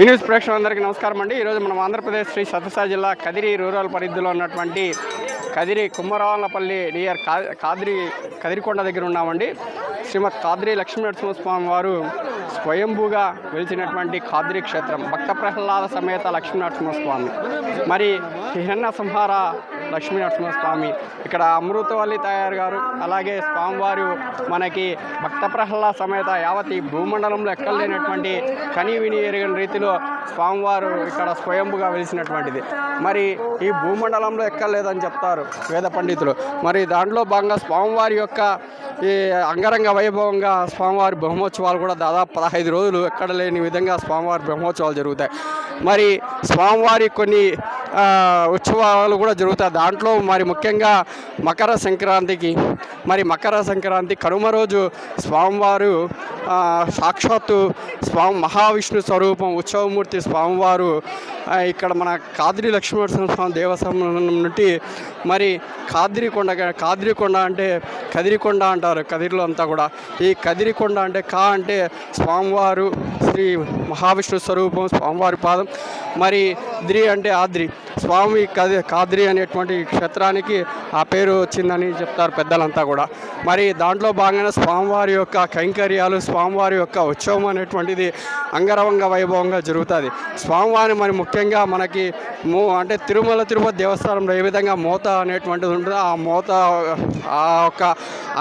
News ప్రేక్షకులందరికీ నమస్కారం అండి. ఈరోజు మనం ఆంధ్రప్రదేశ్ శ్రీ సత్యసాయి జిల్లా కదిరి రూరల్ పరిధిలో ఉన్నటువంటి కదిరి కుమ్మరాలపల్లి నియర్ కాదిరి కదిరికొండ దగ్గర ఉన్నామండి. శ్రీమద్ కాద్రి లక్ష్మీ నరసింహస్వామి వారు స్వయంభూగా వెలిచినటువంటి కాద్రి క్షేత్రం భక్త ప్రహ్లాద సమేత లక్ష్మీ నరసింహస్వామి మరి హిరణ్య సంహార లక్ష్మీ నరసింహస్వామి ఇక్కడ అమృతవల్లి తయారు గారు అలాగే స్వామివారు మనకి భక్త ప్రహ్లాద సమేత యావత్ ఈ భూమండలంలో ఎక్కలేనటువంటి కని విని ఎరగని రీతిలో స్వామివారు ఇక్కడ స్వయంభుగా వెలిసినటువంటిది. మరి ఈ భూమండలంలో ఎక్కలేదని చెప్తారు వేద పండితులు. మరి దాంట్లో భాగంగా స్వామివారి యొక్క ఈ అంగరంగ వైభవంగా స్వామివారి బ్రహ్మోత్సవాలు కూడా దాదాపు పదహైదు రోజులు ఎక్కడ లేని విధంగా స్వామివారి బ్రహ్మోత్సవాలు జరుగుతాయి. మరి స్వామివారి కొన్ని ఉత్సవాలు కూడా జరుగుతాయి. దాంట్లో మరి ముఖ్యంగా మకర సంక్రాంతికి మరి మకర సంక్రాంతి కనుమ రోజు స్వామివారు సాక్షాత్తు స్వామి మహావిష్ణు స్వరూపం ఉత్సవమూర్తి స్వామివారు ఇక్కడ మన కాద్రి లక్ష్మీనరసింహ స్వామి దేవస్థానం నుండి మరి కాద్రికొండ కాద్రికొండ అంటే కదిరికొండ అంటారు కదిరిలో అంతా కూడా. ఈ కదిరికొండ అంటే కా అంటే స్వామివారు శ్రీ మహావిష్ణు స్వరూపం స్వామివారి పాదం. మరి ద్రి అంటే ఆద్రి. స్వామి కది కాద్రి అనేటువంటి క్షేత్రానికి ఆ పేరు వచ్చిందని చెప్తారు పెద్దలంతా కూడా. మరి దాంట్లో భాగంగా స్వామివారి యొక్క కైంకర్యాలు స్వామివారి యొక్క ఉత్సవం అనేటువంటిది అంగరంగ వైభవంగా జరుగుతుంది. స్వామివారిని మరి ముఖ్యంగా మనకి మూ అంటే తిరుమల తిరుపతి దేవస్థానంలో ఏ విధంగా మోత అనేటువంటిది ఉంటుందో ఆ మోత ఆ యొక్క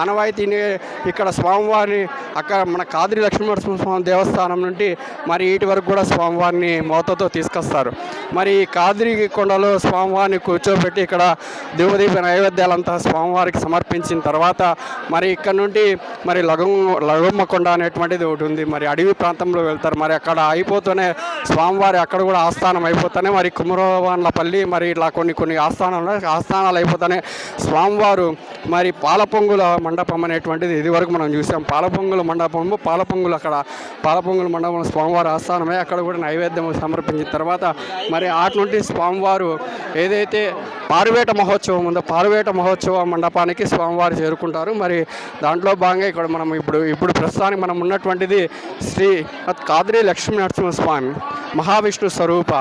ఆనవాయితీని ఇక్కడ స్వామివారిని అక్కడ మన కాదిరి లక్ష్మీనరసింహ స్వామి దేవస్థానం నుండి మరి ఇటు వరకు కూడా స్వామివారిని మోతతో తీసుకొస్తారు. మరి ఈ కాదిరి కొండలో స్వామివారిని కూర్చోబెట్టి ఇక్కడ దివదీప నైవేద్యాలంతా స్వామివారికి సమర్పించిన తర్వాత మరి ఇక్కడ నుండి మరి లగం లగమ్మ కొండ అనేటువంటిది ఒకటి ఉంది. మరి అడవి ప్రాంతంలో వెళ్తారు. మరి అక్కడ అయిపోతూనే స్వామివారి అక్కడ కూడా ఆస్థానం అయిపోతానే మరి కుమరవాన్లపల్లి మరి ఇట్లా కొన్ని కొన్ని ఆస్థానాలు ఆస్థానాలు అయిపోతానే స్వామివారు మరి పాలపొంగుల మండపం అనేటువంటిది ఇది వరకు మనం చూసాం. పాలపొంగుల మండపము పాలపొంగులు అక్కడ పాలపొంగుల మండపం స్వామివారి ఆస్థానమే. అక్కడ కూడా నైవేద్యం సమర్పించిన తర్వాత మరి అటు నుండి స్వామి స్వామివారు ఏదైతే పారువేట మహోత్సవం ఉందో పారువేట మహోత్సవ మండపానికి స్వామివారు చేరుకుంటారు. మరి దాంట్లో భాగంగా ఇక్కడ మనం ఇప్పుడు ఇప్పుడు ప్రస్తుతానికి మనం ఉన్నటువంటిది శ్రీ కాద్రి లక్ష్మీ నరసింహస్వామి మహావిష్ణు స్వరూప.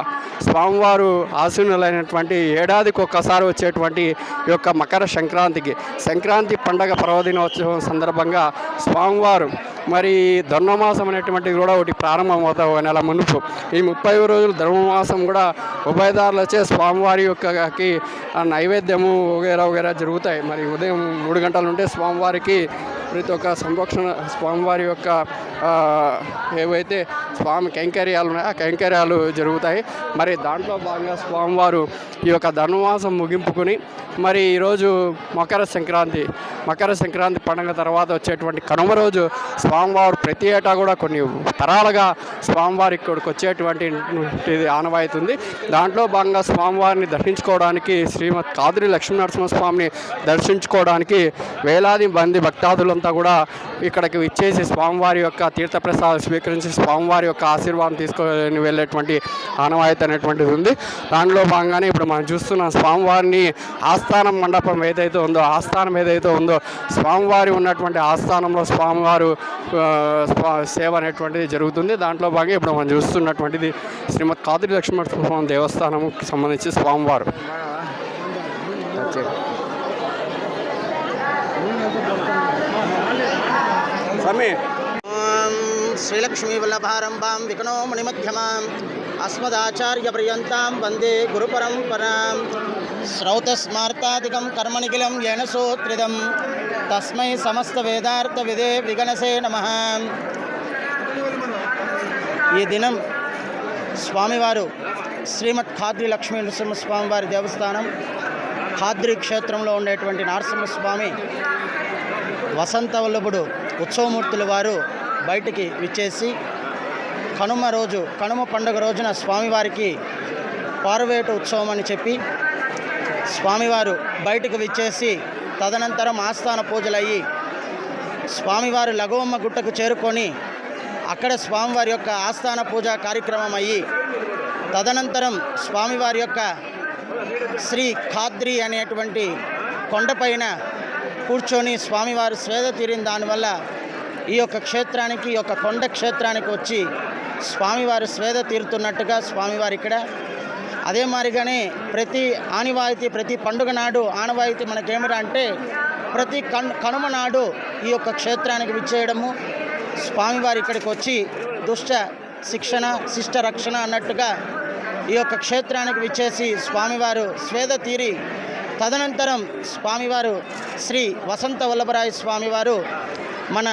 స్వామివారు ఆశీనులైనటువంటి ఏడాదికి ఒక్కసారి వచ్చేటువంటి ఈ యొక్క మకర సంక్రాంతికి సంక్రాంతి పండగ పర్వదినోత్సవం సందర్భంగా స్వామివారు మరి ధర్మమాసం అనేటువంటిది కూడా ఒకటి ప్రారంభమవుతా ఒక నెల మునుపు. ఈ ముప్పై రోజులు ధర్మమాసం కూడా ఉభయదారులచే స్వామివారి యొక్కకి నైవేద్యము వగేరా వగేరా జరుగుతాయి. మరి ఉదయం మూడు గంటలు ఉంటే స్వామివారికి ప్రతి ఒక్క సంరక్షణ స్వామివారి యొక్క ఏవైతే స్వామి కైంకర్యాలు ఉన్నాయో ఆ కైంకర్యాలు జరుగుతాయి. మరి దాంట్లో భాగంగా స్వామివారు ఈ యొక్క ధనుమాసం ముగింపుకుని మరి ఈరోజు మకర సంక్రాంతి మకర సంక్రాంతి పండుగ తర్వాత వచ్చేటువంటి కనుమ రోజు స్వామివారు ప్రతి ఏటా కూడా కొన్ని తరాలుగా స్వామివారి ఇక్కడికి వచ్చేటువంటి ఇది ఆనవాయితీ ఉంది దాంట్లో భాగంగా స్వామివారిని దర్శించుకోవడానికి శ్రీమద్ కాదురి లక్ష్మీనరసింహస్వామిని దర్శించుకోవడానికి వేలాది మంది భక్తాదులంతా కూడా ఇక్కడికి ఇచ్చేసి స్వామివారి యొక్క తీర్థప్రసాదం స్వీకరించి స్వామివారి యొక్క ఆశీర్వాదం తీసుకొని వెళ్ళేటువంటి ఆనవాయితీ అనేటువంటిది ఉంది. దానిలో భాగంగానే ఇప్పుడు మనం చూస్తున్నాం స్వామివారిని ఆస్థానం మండపం ఏదైతే ఉందో ఆస్థానం ఏదైతే ఉందో స్వామివారి ఉన్నటువంటి ఆస్థానంలో స్వామివారు స్వా- సేవ అనేటువంటిది జరుగుతుంది. దాంట్లో భాగంగా ఇప్పుడు మనం చూస్తున్నటువంటిది శ్రీమద్ కాదిరి లక్ష్మీనరసింహస్వామి దేవస్థానంకి సంబంధించి స్వామివారు. స్వామి. ఓం శ్రీలక్ష్మీవల్లభారంభాం వికనో మణిమధ్యమాం అస్మదాచార్యపర్యంతాం వందే గురుపరంపరాం శ్రౌతస్మార్తాదికం కర్మనిఖిలం ఏణ సూత్రిదం తస్మై సమస్త వేదార్థ విదే విగణసే నమ ఈ దినం స్వామివారు శ్రీమద్ ఖాద్రి లక్ష్మీ నరసింహస్వామి వారి దేవస్థానం ఖాద్రి క్షేత్రంలో ఉండేటువంటి నరసింహస్వామి వసంతవల్లభుడు ఉత్సవమూర్తుల వారు బయటికి విచ్చేసి కనుమ రోజు కనుమ పండుగ రోజున స్వామివారికి పారువేట ఉత్సవం అని చెప్పి స్వామివారు బయటకు విచ్చేసి తదనంతరం ఆస్థాన పూజలయ్యి స్వామివారు లఘువమ్మ గుట్టకు చేరుకొని అక్కడ స్వామివారి యొక్క ఆస్థాన పూజా కార్యక్రమం అయ్యి తదనంతరం స్వామివారి యొక్క శ్రీ ఖాద్రి అనేటువంటి కొండపైన కూర్చొని స్వామివారు స్వేద తీరిన దానివల్ల ఈ యొక్క క్షేత్రానికి ఈ యొక్క కొండ క్షేత్రానికి వచ్చి స్వామివారు స్వేద తీరుతున్నట్టుగా స్వామివారు ఇక్కడ అదే మాదిరిగానే ప్రతి ఆనివాయితీ ప్రతి పండుగ నాడు ఆనవాయితీ మనకేమిరా అంటే ప్రతి కన్ కనుమ నాడు ఈ యొక్క క్షేత్రానికి విచ్చేయడము. స్వామివారు ఇక్కడికి వచ్చి దుష్ట శిక్షణ శిష్ట రక్షణ అన్నట్టుగా ఈ యొక్క క్షేత్రానికి విచ్చేసి స్వామివారు స్వేద తీరి తదనంతరం స్వామివారు శ్రీ వసంత వల్లభరాయ స్వామివారు మన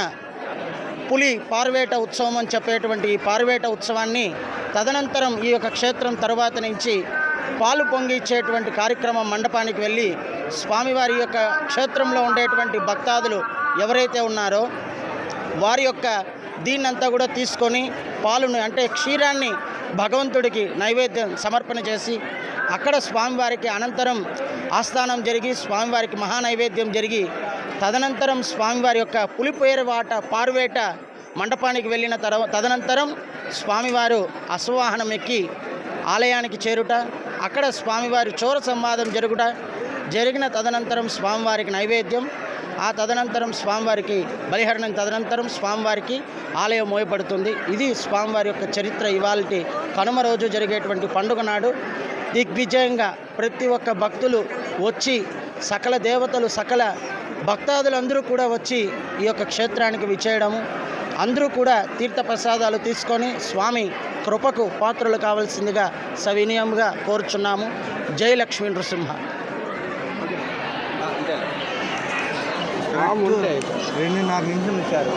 పులి పార్వేట ఉత్సవం అని చెప్పేటువంటి ఈ పార్వేట ఉత్సవాన్ని తదనంతరం ఈ యొక్క క్షేత్రం తరువాత నుంచి పాలు పొంగిచ్చేటువంటి కార్యక్రమం మండపానికి వెళ్ళి స్వామివారి యొక్క క్షేత్రంలో ఉండేటువంటి భక్తాదులు ఎవరైతే ఉన్నారో వారి యొక్క దీన్నంతా కూడా తీసుకొని పాలును అంటే క్షీరాన్ని భగవంతుడికి నైవేద్యం సమర్పణ చేసి అక్కడ స్వామివారికి అనంతరం ఆస్థానం జరిగి స్వామివారికి మహానైవేద్యం జరిగి తదనంతరం స్వామివారి యొక్క పులిపేరువాట పారువేట మండపానికి వెళ్ళిన తర్వా తదనంతరం స్వామివారు అశ్వవాహనం ఎక్కి ఆలయానికి చేరుట అక్కడ స్వామివారి చోర సంవాదం జరుగుట జరిగిన తదనంతరం స్వామివారికి నైవేద్యం ఆ తదనంతరం స్వామివారికి బలిహరణం తదనంతరం స్వామివారికి ఆలయం మోయపడుతుంది ఇది స్వామివారి యొక్క చరిత్ర. ఇవాళ కనుమ రోజు జరిగేటువంటి పండుగ నాడు దిగ్విజయంగా ప్రతి ఒక్క భక్తులు వచ్చి సకల దేవతలు సకల భక్తాదులందరూ కూడా వచ్చి ఈ యొక్క క్షేత్రానికి విచేయడము అందరూ కూడా తీర్థప్రసాదాలు తీసుకొని స్వామి కృపకు పాత్రలు కావాల్సిందిగా సవినయంగా కోరుచున్నాము. జై లక్ష్మీ నృసింహ. రెండు నాలుగు నిమిషం ఇచ్చారు